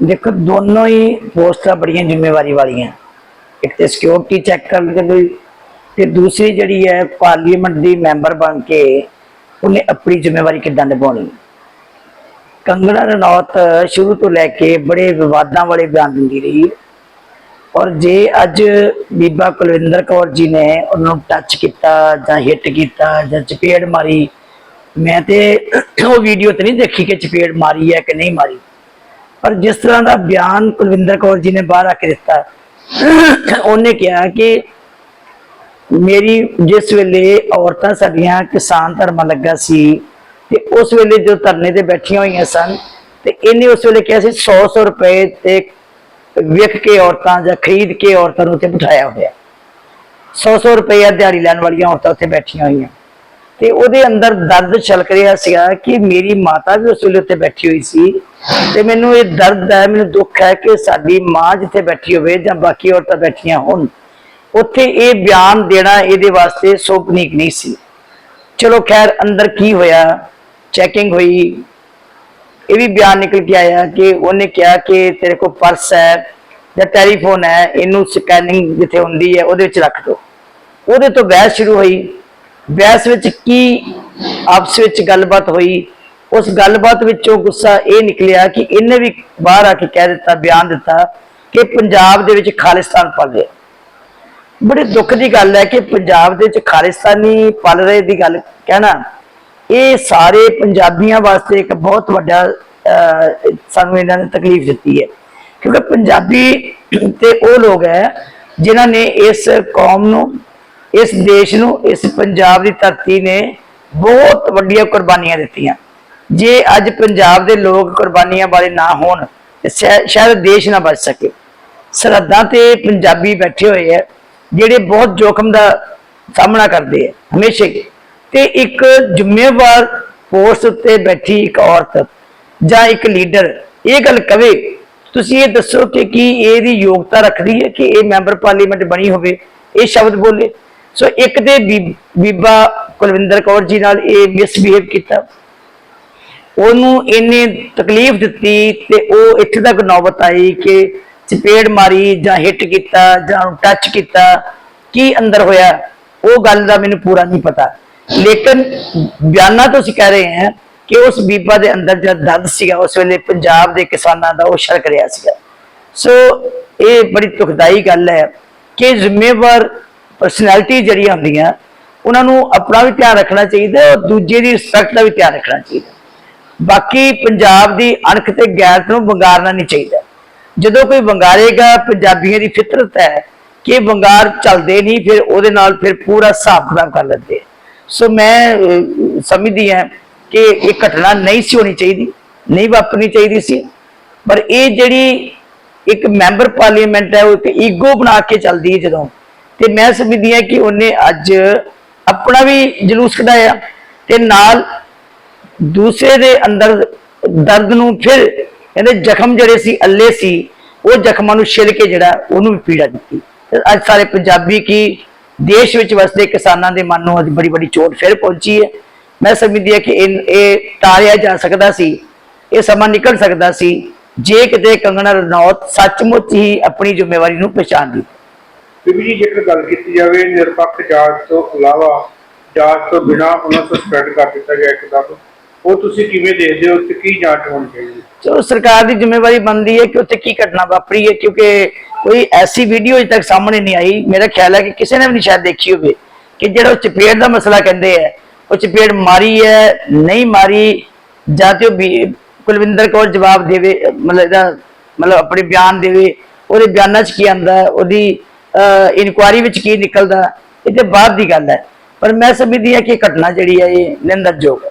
ਦੇਖੋ, ਦੋਨੋਂ ਹੀ ਪੋਸਟਾਂ ਬੜੀਆਂ ਜ਼ਿੰਮੇਵਾਰੀ ਵਾਲੀਆਂ। ਇੱਕ ਤੇ ਸਿਕਿਉਰਿਟੀ ਚੈੱਕ ਕਰਨ ਲਈ ਤੇ ਦੂਸਰੀ ਜਿਹੜੀ ਹੈ ਪਾਰਲੀਮੈਂਟ ਦੀ ਮੈਂਬਰ ਬਣ ਕੇ ਉਹਨੇ ਆਪਣੀ ਜ਼ਿੰਮੇਵਾਰੀ ਕਿੱਦਾਂ ਨਿਭਾਉਣੀ? ਕੰਗਣਾ ਰਣੌਤ ਸ਼ੁਰੂ ਤੋਂ ਲੈ ਕੇ ਬੜੇ ਵਿਵਾਦਾਂ ਵਾਲੇ ਬਿਆਨ ਦਿੰਦੀ ਰਹੀ। ਔਰ ਜੇ ਅੱਜ ਬੀਬਾ ਕੁਲਵਿੰਦਰ ਕੌਰ ਜੀ ਨੇ ਉਹਨੂੰ ਟੱਚ ਕੀਤਾ ਜਾਂ ਹਿੱਟ ਕੀਤਾ ਜਾਂ ਚਪੇੜ ਮਾਰੀ, ਮੈਂ ਤੇ ਉਹ ਵੀਡੀਓ ਤੇ ਨਹੀਂ ਦੇਖੀ ਕਿ ਚਪੇੜ ਮਾਰੀ ਹੈ ਕਿ ਨਹੀਂ ਮਾਰੀ। ਪਰ ਜਿਸ ਤਰ੍ਹਾਂ ਦਾ ਬਿਆਨ ਕੁਲਵਿੰਦਰ ਕੌਰ ਜੀ ਨੇ ਬਾਹਰ ਆ ਕੇ ਦਿੱਤਾ, ਉਹਨੇ ਕਿਹਾ ਕਿ ਮੇਰੀ ਜਿਸ ਵੇਲੇ ਔਰਤਾਂ ਸਾਡੀਆਂ ਕਿਸਾਨ ਧਰਮਾਂ ਲੱਗਾ ਸੀ ਤੇ ਉਸ ਵੇਲੇ ਜੋ ਧਰਨੇ ਤੇ ਬੈਠੀਆਂ ਹੋਈਆਂ ਸਨ ਤੇ ਇਹਨੇ ਉਸ ਵੇਲੇ ਕਿਹਾ ਸੀ 100 100 ਰੁਪਏ ਤੇ ਵਿਕ ਕੇ ਔਰਤਾਂ ਜਾਂ ਖਰੀਦ ਕੇ ਔਰਤਾਂ ਨੂੰ ਉੱਥੇ ਬਿਠਾਇਆ ਹੋਇਆ। 100 100 ਰੁਪਏ ਦਿਹਾੜੀ ਲੈਣ ਵਾਲੀਆਂ ਔਰਤਾਂ ਉੱਥੇ ਬੈਠੀਆਂ ਹੋਈਆਂ। ਤੇ ਉਹਦੇ ਅੰਦਰ ਦਰਦ ਛਲਕ ਰਿਹਾ ਸੀਗਾ ਕਿ ਮੇਰੀ ਮਾਤਾ ਵੀ ਉਸ ਵੇਲੇ ਉੱਤੇ ਬੈਠੀ ਹੋਈ ਸੀ। ਤੇ ਮੈਨੂੰ ਇਹ ਦਰਦ ਹੈ ਮੈਨੂੰ ਦੁੱਖ ਹੈ ਕਿ ਸਾਡੀ ਮਾਂ ਜਿੱਥੇ ਬੈਠੀ ਹੋਵੇ ਜਾਂ ਬਾਕੀ ਔਰਤਾਂ ਬੈਠੀਆਂ ਹੋਣ, ਉੱਥੇ ਇਹ ਬਿਆਨ ਦੇਣਾ ਇਹਦੇ ਵਾਸਤੇ ਸੋਪਨੀਕ ਨਹੀਂ ਸੀ। ਚਲੋ ਖੈਰ, ਅੰਦਰ ਕੀ ਹੋਇਆ? ਚੈਕਿੰਗ ਹੋਈ। ਇਹ ਵੀ ਬਿਆਨ ਨਿਕਲ ਕੇ ਆਇਆ ਕਿ ਉਹਨੇ ਕਿਹਾ ਕਿ ਤੇਰੇ ਕੋਲ ਪਰਸ ਹੈ ਜਾਂ ਟੈਲੀਫੋਨ ਹੈ, ਇਹਨੂੰ ਸਕੈਨਿੰਗ ਜਿੱਥੇ ਹੁੰਦੀ ਹੈ ਉਹਦੇ ਵਿੱਚ ਰੱਖ ਦਿਓ। ਉਹਦੇ ਤੋਂ ਬਹਿਸ ਸ਼ੁਰੂ ਹੋਈ। ਬਹਿਸ ਵਿੱਚ ਕੀ ਆਪਸ ਵਿੱਚ ਗੱਲਬਾਤ ਹੋਈ? ਉਸ ਗੱਲਬਾਤ ਵਿੱਚੋਂ ਗੁੱਸਾ ਇਹ ਨਿਕਲਿਆ ਕਿ ਇਹਨੇ ਵੀ ਬਾਹਰ ਆ ਕੇ ਕਹਿ ਦਿੱਤਾ, ਬਿਆਨ ਦਿੱਤਾ ਕਿ ਪੰਜਾਬ ਦੇ ਵਿੱਚ ਖਾਲਿਸਤਾਨ ਪਲ ਰਿਹਾ। ਬੜੇ ਦੁੱਖ ਦੀ ਗੱਲ ਹੈ ਕਿ ਪੰਜਾਬ ਦੇ ਵਿੱਚ ਖਾਲਿਸਤਾਨੀ ਪਲ ਰਹੇ ਦੀ ਗੱਲ ਕਹਿਣਾ, ਇਹ ਸਾਰੇ ਪੰਜਾਬੀਆਂ ਵਾਸਤੇ ਇੱਕ ਬਹੁਤ ਵੱਡਾ ਸਾਨੂੰ ਇਹਨਾਂ ਨੇ ਤਕਲੀਫ ਦਿੱਤੀ ਹੈ। ਕਿਉਂਕਿ ਪੰਜਾਬੀ ਤੇ ਉਹ ਲੋਕ ਹੈ ਜਿਨ੍ਹਾਂ ਨੇ ਇਸ ਕੌਮ ਨੂੰ ਇਸ ਦੇਸ਼ ਨੂੰ, ਇਸ ਪੰਜਾਬ ਦੀ ਧਰਤੀ ਨੇ ਬਹੁਤ ਵੱਡੀਆਂ ਕੁਰਬਾਨੀਆਂ ਦਿੱਤੀਆਂ। ਜੇ ਅੱਜ ਪੰਜਾਬ ਦੇ ਲੋਕ ਕੁਰਬਾਨੀਆਂ ਵਾਲੇ ਨਾ ਹੋਣ, ਤੇ ਸ਼ਾਇਦ ਦੇਸ਼ ਨਾ ਬਚ ਸਕੇ। ਸਰਹੱਦਾਂ ਤੇ ਪੰਜਾਬੀ ਬੈਠੇ ਹੋਏ ਆ, ਜਿਹੜੇ ਬਹੁਤ ਜੋਖਮ ਦਾ ਸਾਹਮਣਾ ਕਰਦੇ ਆ, ਹਮੇਸ਼ਾ ਤੇ ਇੱਕ ਜ਼ਿੰਮੇਵਾਰ ਪੋਸਟ ਉੱਤੇ ਬੈਠੀ ਇੱਕ ਔਰਤ ਜਾਂ ਇੱਕ ਲੀਡਰ ਇਹ ਗੱਲ ਕਵੇ, ਤੁਸੀਂ ਇਹ ਦੱਸੋ ਕਿ ਕੀ ਇਹਦੀ ਯੋਗਤਾ ਰੱਖਦੀ ਹੈ ਕਿ ਇਹ ਮੈਂਬਰ ਪਾਰਲੀਮੈਂਟ ਬਣੀ ਹੋਵੇ, ਇਹ ਸ਼ਬਦ ਬੋਲੇ? ਸੋ ਇੱਕ ਤੇ ਬੀ- ਬੀਬਾ ਕੁਲਵਿੰਦਰ ਕੌਰ ਜੀ ਨਾਲ ਇਹ ਮਿਸਬੀਹੇਵ ਕੀਤਾ। ਉਹਨੂੰ ਇਹਨੇ ਤਕਲੀਫ ਦਿੱਤੀ ਤੇ ਉਹ ਇੱਥੇ ਤੱਕ ਨੌਬਤ ਆਈ ਕਿ ਚਪੇੜ ਮਾਰੀ ਜਾਂ ਹਿੱਟ ਕੀਤਾ ਜਾਂ ਟੱਚ ਕੀਤਾ। ਕੀ ਅੰਦਰ ਹੋਇਆ? ਉਹ ਗੱਲ ਦਾ ਮੈਨੂੰ ਪੂਰਾ ਨਹੀਂ ਪਤਾ। ਲੇਕਿਨ ਬਿਆਨਾਂ ਤੋਂ ਅਸੀਂ ਕਹਿ ਰਹੇ ਹਾਂ ਕਿ ਉਸ ਬੀਬਾ ਦੇ ਅੰਦਰ ਜਦ ਦਰਦ ਸੀਗਾ, ਉਸ ਵੇਲੇ ਪੰਜਾਬ ਦੇ ਕਿਸਾਨਾਂ ਦਾ ਉਹ ਸ਼ਰਕ ਰਿਹਾ ਸੀਗਾ। ਸੋ ਇਹ ਬੜੀ ਦੁਖਦਾਈ ਗੱਲ ਹੈ ਕਿ ਜ਼ਿੰਮੇਵਾਰ ਪਰਸਨੈਲਿਟੀ ਜਿਹੜੀਆਂ ਹੁੰਦੀਆਂ, ਉਹਨਾਂ ਨੂੰ ਆਪਣਾ ਵੀ ਧਿਆਨ ਰੱਖਣਾ ਚਾਹੀਦਾ ਔਰ ਦੂਜੇ ਦੀ ਰਿਸਪੈਕਟ ਦਾ ਵੀ ਧਿਆਨ ਰੱਖਣਾ ਚਾਹੀਦਾ ਬਾਕੀ ਪੰਜਾਬ ਦੀ ਅਣਖ ਤੇ ਗੈਰਤ ਨੂੰ ਵੰਗਾਰਨਾ ਨਹੀਂ ਚਾਹੀਦਾ। ਜਦੋਂ ਕੋਈ ਵੰਗਾਰੇਗਾ, ਪੰਜਾਬੀਆਂ ਦੀ ਫਿਤਰਤ ਹੈ ਕਿ ਵੰਗਾਰ ਚੱਲਦੇ ਨਹੀਂ, ਫਿਰ ਉਹਦੇ ਨਾਲ ਫਿਰ ਪੂਰਾ ਹਿਸਾਬ ਕਿਤਾਬ ਕਰ ਲੈਂਦੇ ਸੋ ਮੈਂ ਸਮਝਦੀ ਹਾਂ ਕਿ ਇਹ ਘਟਨਾ ਨਹੀਂ ਸੀ ਹੋਣੀ ਚਾਹੀਦੀ, ਨਹੀਂ ਵਾਪਰਨੀ ਚਾਹੀਦੀ ਸੀ। ਪਰ ਇਹ ਜਿਹੜੀ ਇੱਕ ਮੈਂਬਰ ਪਾਰਲੀਮੈਂਟ ਹੈ, ਉਹ ਇੱਕ ਈਗੋ ਬਣਾ ਕੇ ਚੱਲਦੀ ਹੈ ਜਦੋਂ ਤੇ ਮੈਂ ਸਮਝਦੀ ਹਾਂ ਕਿ ਉਹਨੇ ਅੱਜ ਆਪਣਾ ਵੀ ਜਲੂਸ ਕਢਾਇਆ ਤੇ ਨਾਲ ਦੂਸਰੇ ਦੇ ਅੰਦਰ ਦਰਦ ਨੂੰ ਫਿਰ ਕਹਿੰਦੇ ਜ਼ਖਮ ਜਿਹੜੇ ਸੀ, ਅੱਲੇ ਸੀ, ਉਹ ਜ਼ਖਮਾਂ ਨੂੰ ਛਿਲ ਕੇ ਜਿਹੜਾ ਉਹਨੂੰ ਵੀ ਪੀੜਾ ਦਿੱਤੀ। ਅੱਜ ਸਾਰੇ ਪੰਜਾਬੀ ਕੀ ਦੇਸ਼ ਵਿੱਚ ਵਸਦੇ ਕਿਸਾਨਾਂ ਦੇ ਮਨ ਨੂੰ ਅੱਜ ਬੜੀ ਬੜੀ ਚੋਟ ਫਿਰ ਪਹੁੰਚੀ ਹੈ। ਮੈਂ ਸਮਝਦੀ ਹਾਂ ਕਿ ਇਹ ਇਹ ਜਾ ਸਕਦਾ ਸੀ, ਇਹ ਸਮਾਂ ਨਿਕਲ ਸਕਦਾ ਸੀ, ਜੇ ਕਿਤੇ ਕੰਗਣਾ ਰਣੌਤ ਸੱਚਮੁੱਚ ਹੀ ਆਪਣੀ ਜ਼ਿੰਮੇਵਾਰੀ ਨੂੰ ਪਛਾਣਦੀ ਬੀਬੀ ਜੀ ਜੇਕਰ ਗੱਲ ਕੀਤੀ ਜਾਵੇ, ਨਿਰਪੱਖ ਜਾਂਚ ਤੋਂ ਇਲਾਵਾ ਜਾਂਚ ਤੋਂ ਬਿਨਾ ਉਹਨਾਂ ਸਸਪੈਂਡ ਕਰ ਦਿੱਤਾ ਗਿਆ ਇੱਕਦਮ ਉਹ ਤੁਸੀਂ ਕਿਵੇਂ ਦੇਖਦੇ ਹੋ ਤੇ ਕੀ ਜਾਂਚ ਹੋਣੀ ਚਾਹੀਦੀ? ਚਲੋ, ਸਰਕਾਰ ਦੀ ਜ਼ਿੰਮੇਵਾਰੀ ਬਣਦੀ ਹੈ ਕਿ ਉੱਥੇ ਕੀ ਘਟਨਾ ਵਾਪਰੀ ਹੈ, ਕਿਉਂਕਿ ਕੋਈ ਐਸੀ ਵੀਡੀਓ ਅਜੇ ਤੱਕ ਸਾਹਮਣੇ ਨਹੀਂ ਆਈ। ਮੇਰਾ ਖਿਆਲ ਹੈ ਕਿ ਕਿਸੇ ਨੇ ਵੀ ਨਹੀਂ ਸ਼ਾਇਦ ਦੇਖੀ ਹੋਵੇ ਕਿ ਜਿਹੜਾ ਉਹ ਚਪੇੜ ਦਾ ਮਸਲਾ ਕਹਿੰਦੇ ਆ, ਉਹ ਚਪੇੜ ਮਾਰੀ ਹੈ, ਨਹੀਂ ਮਾਰੀ, ਜਾਂ ਤੇ ਉਹ ਕੁਲਵਿੰਦਰ ਕੌਰ ਜਵਾਬ ਦੇਵੇ, ਮਤਲਬ ਇਹਦਾ ਮਤਲਬ ਆਪਣੇ ਬਿਆਨ ਦੇਵੇ, ਉਹਦੇ ਬਿਆਨਾਂ 'ਚ ਕੀ ਆਂਦਾ ਉਹਦੀ ਇਨਕੁਆਰੀ ਵਿੱਚ ਕੀ ਨਿਕਲਦਾ, ਇਹ ਤੇ ਬਾਅਦ ਦੀ ਗੱਲ ਹੈ। ਪਰ ਮੈਂ ਸਮਝਦੀ ਹਾਂ ਕਿ ਘਟਨਾ ਜਿਹੜੀ ਹੈ, ਇਹ ਨਿੰਦਨਯੋਗ ਹੈ।